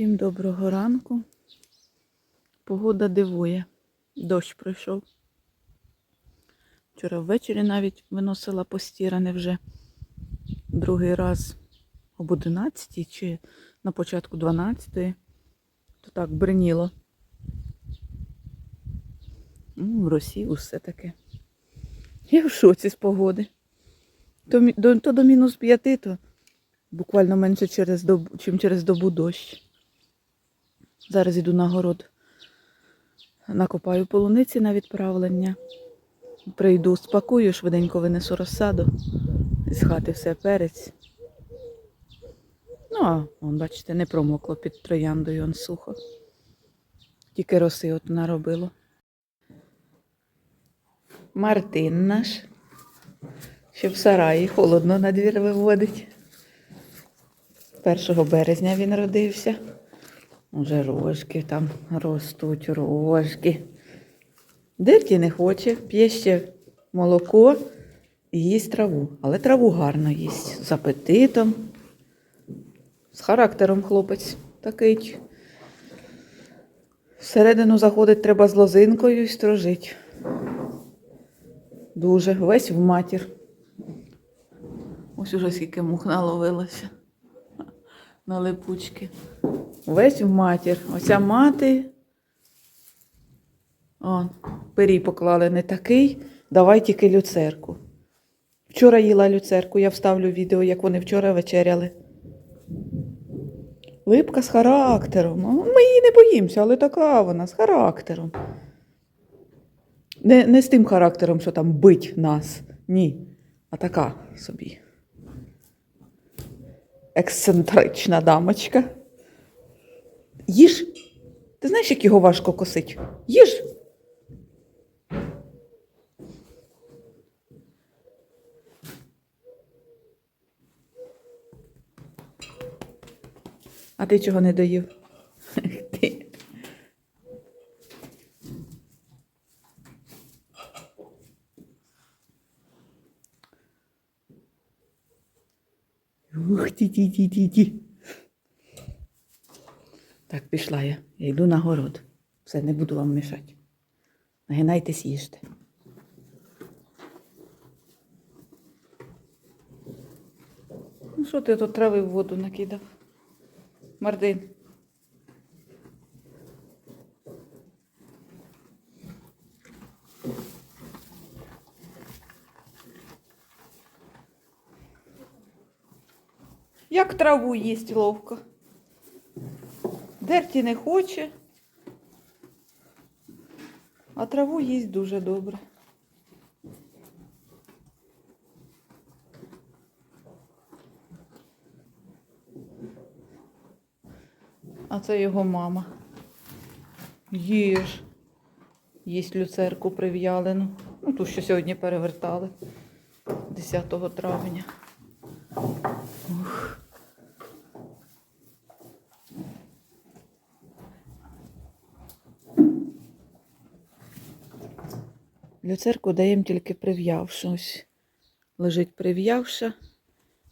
Всім доброго ранку. Погода дивує. Дощ пройшов. Вчора ввечері навіть виносила постіране вже другий раз об 11 чи на початку 12. То так бриніло. Ну, В Росії усе таке. Я в шоці з погоди. То, то до мінус 5, то буквально менше через добу, чим через добу дощ. Зараз іду на город. Накопаю полуниці на відправлення. Прийду, спакую, швиденько винесу розсаду. З хати все перець. Ну, а вон, бачите, не промокло під трояндою, он сухо. Тільки роси от наробило. Мартин наш. Ще в сараї холодно на двір виводить. 1 березня він родився. Уже рожки там ростуть, рожки. Дирті не хоче, п'є ще молоко і їсть траву. Але траву гарно їсть. З апетитом. З характером хлопець такий. Всередину заходить треба з лозинкою і строжить. Дуже, весь в матір. Ось уже скільки мух наловилося на липучки. Весь в матір. Оця мати. О, пирій поклали не такий. Давай тільки люцерку. Вчора їла люцерку, я вставлю відео, як вони вчора вечеряли. Липка з характером. Ну, Ми її не боїмося, але така вона з характером. Не, не з тим характером, що там бить нас. Ні. А така собі. Ексцентрична дамочка. Їж. Ти знаєш, як його важко косить? Їж. А ти чого не доїв? Ти. Ух ті ті ті ті. Так, пішла я. Я йду на город. Все, не буду вам мішати. Нагинайтесь, їжте. Ну що ти тут трави в воду накидав? Мардин. Як траву їсть ловко. Дерті не хоче, а траву їсть дуже добре. А це його мама. Їж. Їсть люцерку прив'ялену. Ну, ту, що сьогодні перевертали 10 травня. Ух. Люцерку даємо тільки прив'явши. Ось лежить прив'явша,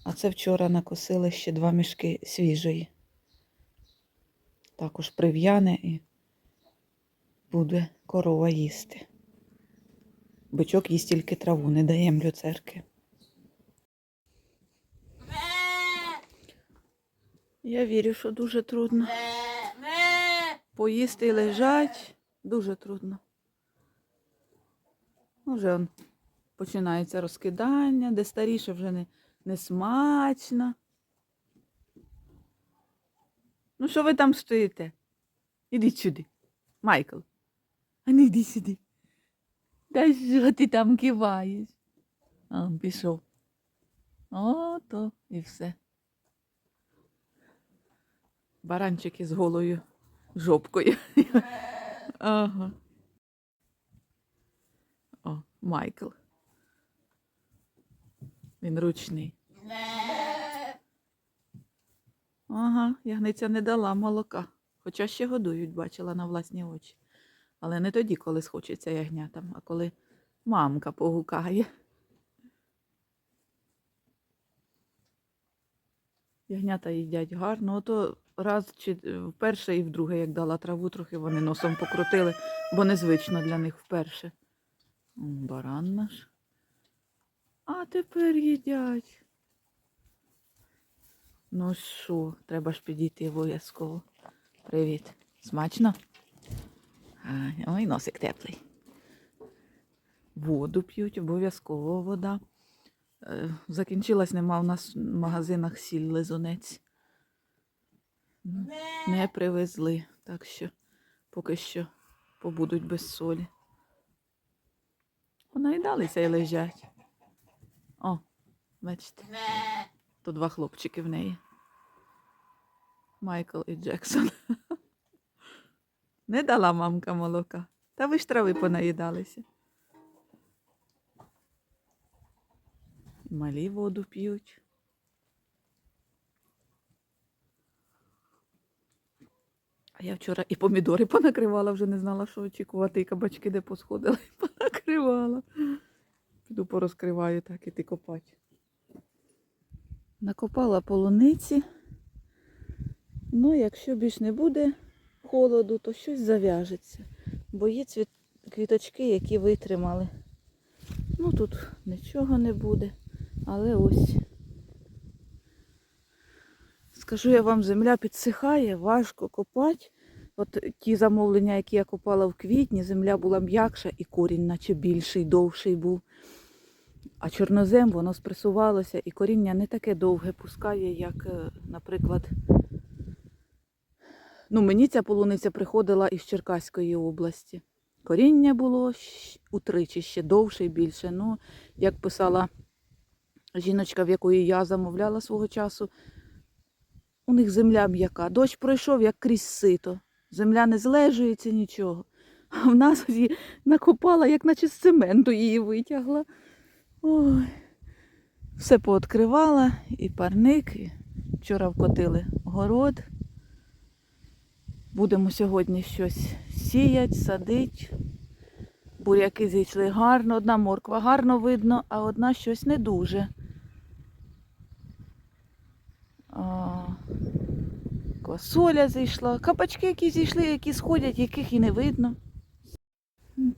а це вчора накосили ще два мішки свіжої. Також прив'яне і буде корова їсти. Бичок їсть тільки траву, не даємо люцерки. Я вірю, що дуже трудно. Поїсти і лежать дуже трудно. Ну, Вже починається розкидання, де старіше вже не, не смачно. Ну, що ви там стоїте? Ідіть сюди. Майкл. А не йди сюди. Та що ти там киваєш? А, пішов. Ото і все. Баранчики з голою жопкою. Ага. Майкл. Він ручний. Ага, ягниця не дала молока. Хоча ще годують, бачила на власні очі. Але не тоді, коли схочеться ягнятам, а коли мамка погукає. Ягнята їдять гарно. Ото раз чи вперше і вдруге, як дала траву, трохи вони носом покрутили, бо незвично для них вперше. Баран наш. А тепер їдять. Ну що, треба ж підійти обов'язково. Привіт. Смачно? А, ой, носик теплий. Воду п'ють, обов'язково вода. Е, Закінчилась, нема у нас в магазинах сіль лизунець. Не привезли, так що поки що побудуть без солі. Наїдалися і лежать. О, бачите. То два хлопчики в неї. Майкл і Джексон. Не дала мамка молока. Та ви ж трави понаїдалися. Малі воду п'ють. А я вчора і помідори понакривала, вже не знала, що очікувати, і кабачки де посходили, понакривала. Піду порозкриваю так іти копати. Накопала полуниці. Ну, якщо більш не буде холоду, то щось зав'яжеться. Бо є цвіт... квіточки, які витримали. Ну тут нічого не буде. Але ось. Скажу я вам, земля підсихає, важко копати. От ті замовлення, які я копала в квітні, земля була м'якша і корінь, наче більший, довший був. А чорнозем воно спресувалося і коріння не таке довге пускає, як, е, наприклад, ну, мені ця полуниця приходила із Черкаської області. Коріння було утричі ще довше і більше. Ну, як писала жіночка, в якої я замовляла свого часу, у них земля м'яка. Дощ пройшов, як крізь сито. Земля не злежується нічого. А в нас її накопала, як наче з цементу її витягла. Ой. Все пооткривала, і парник, і вчора вкотили город. Будемо сьогодні щось сіять, садить. Буряки зійшли гарно, одна морква гарно видно, а одна щось не дуже. Квасоля зійшла. Кабачки, які зійшли, які сходять, яких і не видно.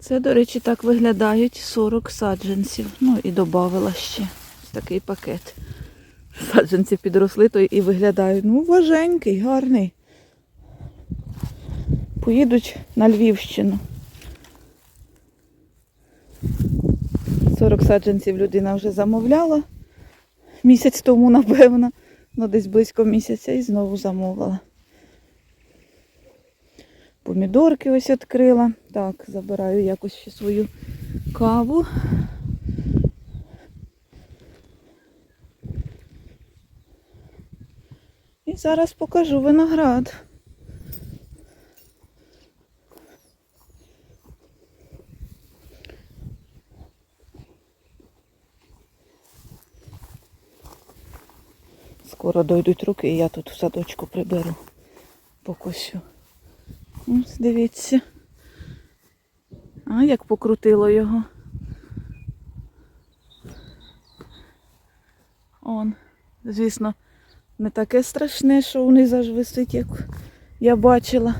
Це, до речі, так виглядають 40 саджанців. Ну і додавила ще такий пакет. Саджанці підросли, то і виглядають. Ну, важенький, гарний. Поїдуть на Львівщину. 40 саджанців людина вже замовляла. Місяць тому, напевно. Ну, десь близько місяця і знову замовила. Помідорки ось відкрила. Так, забираю якось ще свою каву. І зараз покажу виноград. Скоро дойдуть руки, і я тут в садочку приберу покосю. Ось дивіться. А як покрутило його. Он, звісно, не таке страшне, що вниз аж висить, як я бачила.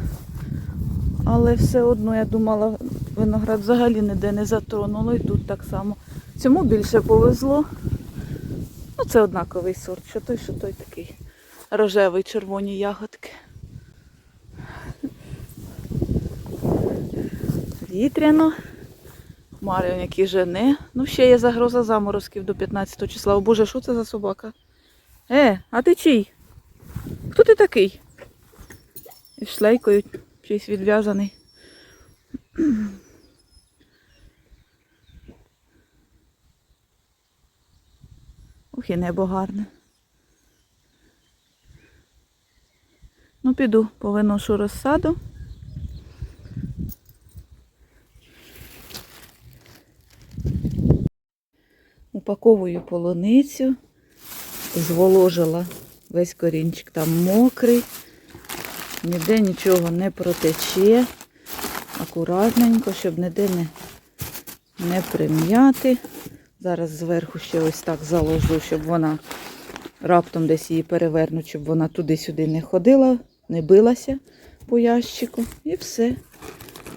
Але все одно я думала, виноград взагалі ніде не затронуло і тут так само. Цьому більше повезло. Ну, це однаковий сорт, що той, що той такий рожевий, червоні ягодки. Вітряно. Хмари які жени. Ну, ще є загроза заморозків до 15 числа. О Боже, що це за собака? Е, а ти чий? Хто ти такий? І шлейкою чийсь відв'язаний. Ух, і небо гарне. Ну, піду, повиношу розсаду. Упаковую полуницю, зволожила весь корінчик там мокрий, ніде нічого не протече. Акуратненько, щоб ніде не, не прим'яти. Зараз зверху ще ось так заложу, щоб вона раптом десь її перевернуть, щоб вона туди-сюди не ходила не билася по ящику. І все.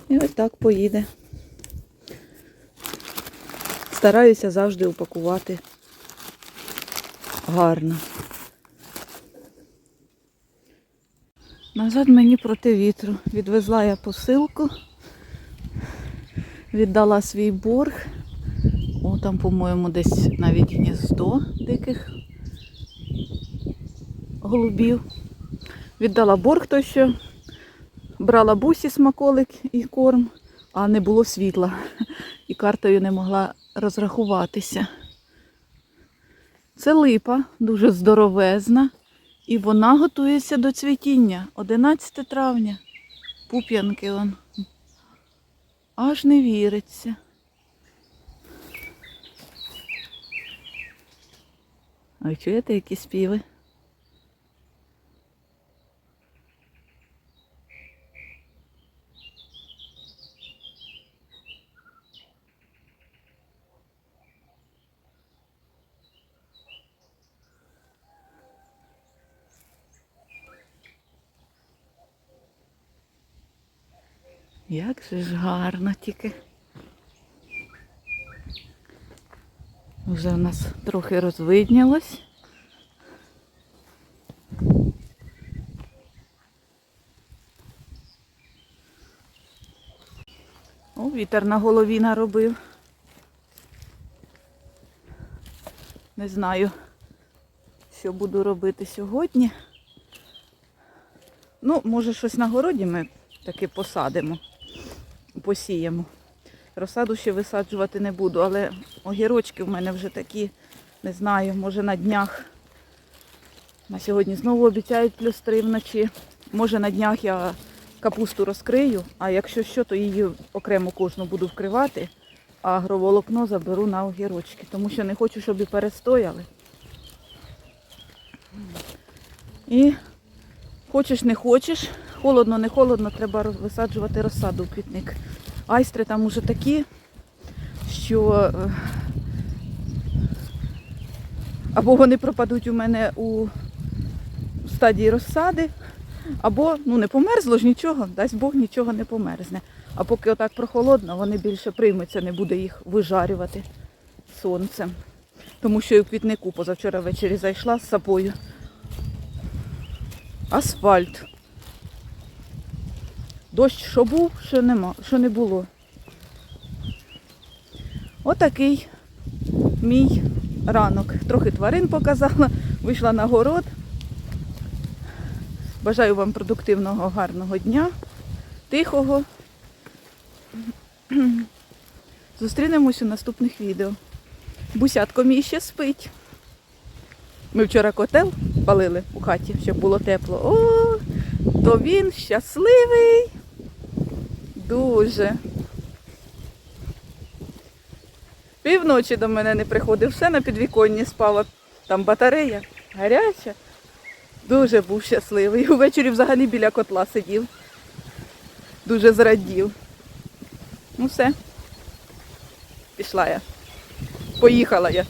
І ось так поїде. Стараюся завжди упакувати гарно. Назад мені проти вітру. Відвезла я посилку, віддала свій борг. О, там, по-моєму, десь навіть гніздо диких голубів. Віддала борг той, що брала бусі смаколик і корм, а не було світла. І картою не могла розрахуватися. Це липа, дуже здоровезна. І вона готується до цвітіння. 11 травня. Пуп'янки он. Аж не віриться. А чуєте, які співи? Як же ж гарно тільки. Вже в нас трохи розвиднялось. О, вітер на голові наробив. Не знаю, що буду робити сьогодні. Ну, може, щось на городі ми таки посадимо, посіємо. Розсаду ще висаджувати не буду, але огірочки в мене вже такі, не знаю, може на днях. На сьогодні знову обіцяють плюс три вночі. Може на днях я капусту розкрию, а якщо що, то її окремо кожну буду вкривати, а агроволокно заберу на огірочки, тому що не хочу, щоб і перестояли. І хочеш не хочеш, холодно, не холодно, треба висаджувати розсаду в квітник. Айстри там уже такі, що е, або вони пропадуть у мене у стадії розсади, або ну не померзло ж нічого, дасть Бог нічого не померзне. А поки отак прохолодно, вони більше приймуться, не буде їх вижарювати сонцем. Тому що і в квітнику позавчора ввечері зайшла з сапою. Асфальт. Дощ що був, що нема, що не було. Отакий мій ранок. Трохи тварин показала, вийшла на город. Бажаю вам продуктивного, гарного дня, тихого. Зустрінемось у наступних відео. Бусятко мій ще спить. Ми вчора котел палили у хаті, щоб було тепло. О, то він щасливий. Дуже. Півночі до мене не приходив, все на підвіконні спала. Там батарея гаряча. Дуже був щасливий. Увечері взагалі біля котла сидів. Дуже зрадів. Ну все. Пішла я. Поїхала я.